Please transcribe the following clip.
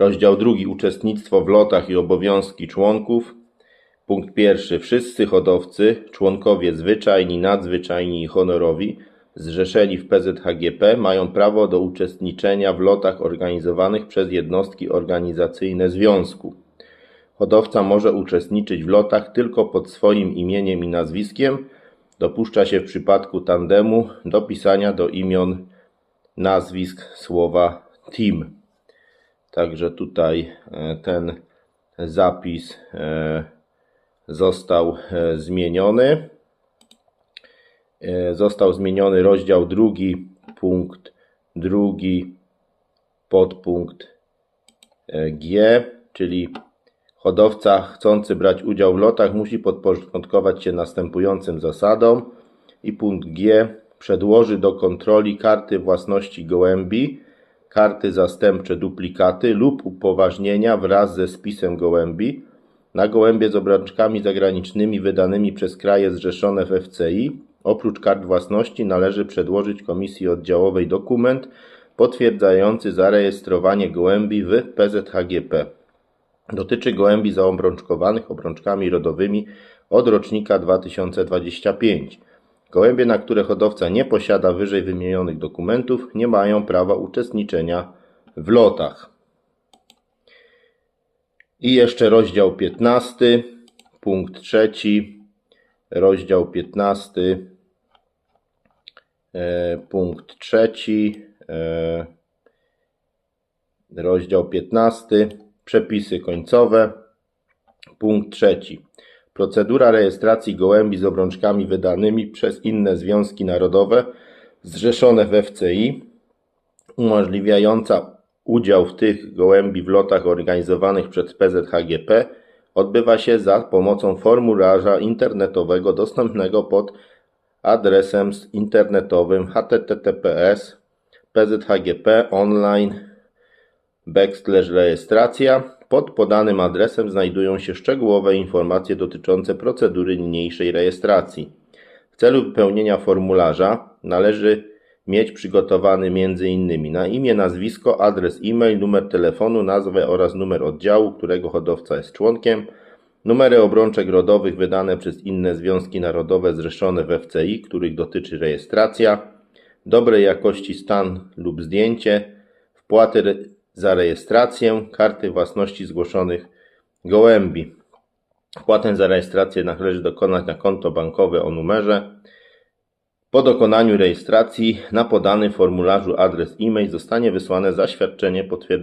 Rozdział drugi. Uczestnictwo w lotach i obowiązki członków. Punkt pierwszy. Wszyscy hodowcy, członkowie zwyczajni, nadzwyczajni i honorowi, zrzeszeni w PZHGP, mają prawo do uczestniczenia w lotach organizowanych przez jednostki organizacyjne związku. Hodowca może uczestniczyć w lotach tylko pod swoim imieniem i nazwiskiem. Dopuszcza się w przypadku tandemu dopisania do imion nazwisk słowa team. Także tutaj e, ten zapis e, został e, zmieniony. Został zmieniony rozdział drugi, punkt drugi, podpunkt G, czyli hodowca chcący brać udział w lotach musi podporządkować się następującym zasadom i punkt G przedłoży do kontroli karty własności gołębi, karty zastępcze duplikaty lub upoważnienia wraz ze spisem gołębi na gołębie z obrączkami zagranicznymi wydanymi przez kraje zrzeszone w FCI. Oprócz kart własności należy przedłożyć Komisji Oddziałowej dokument potwierdzający zarejestrowanie gołębi w PZHGP. Dotyczy gołębi zaobrączkowanych obrączkami rodowymi od rocznika 2025. Gołębie, na które hodowca nie posiada wyżej wymienionych dokumentów, nie mają prawa uczestniczenia w lotach. I jeszcze rozdział 15, punkt trzeci, rozdział 15, e, punkt trzeci, e, rozdział 15, przepisy końcowe, punkt trzeci. Procedura rejestracji gołębi z obrączkami wydanymi przez inne związki narodowe zrzeszone w FCI, umożliwiająca udział w tych gołębi w lotach organizowanych przez PZHGP odbywa się za pomocą formularza internetowego dostępnego pod adresem internetowym https pzhgp online backslash rejestracja. Pod podanym adresem znajdują się szczegółowe informacje dotyczące procedury niniejszej rejestracji. W celu wypełnienia formularza należy mieć przygotowany m.in. na imię, nazwisko, adres e-mail, numer telefonu, nazwę oraz numer oddziału, którego hodowca jest członkiem, numery obrączek rodowych wydane przez inne związki narodowe zrzeszone w FCI, których dotyczy rejestracja, dobrej jakości stan lub zdjęcie, wpłaty za rejestrację, karty własności zgłoszonych gołębi. Wpłatę za rejestrację należy dokonać na konto bankowe o numerze. Po dokonaniu rejestracji na podany formularzu adres e-mail zostanie wysłane zaświadczenie potwierdzające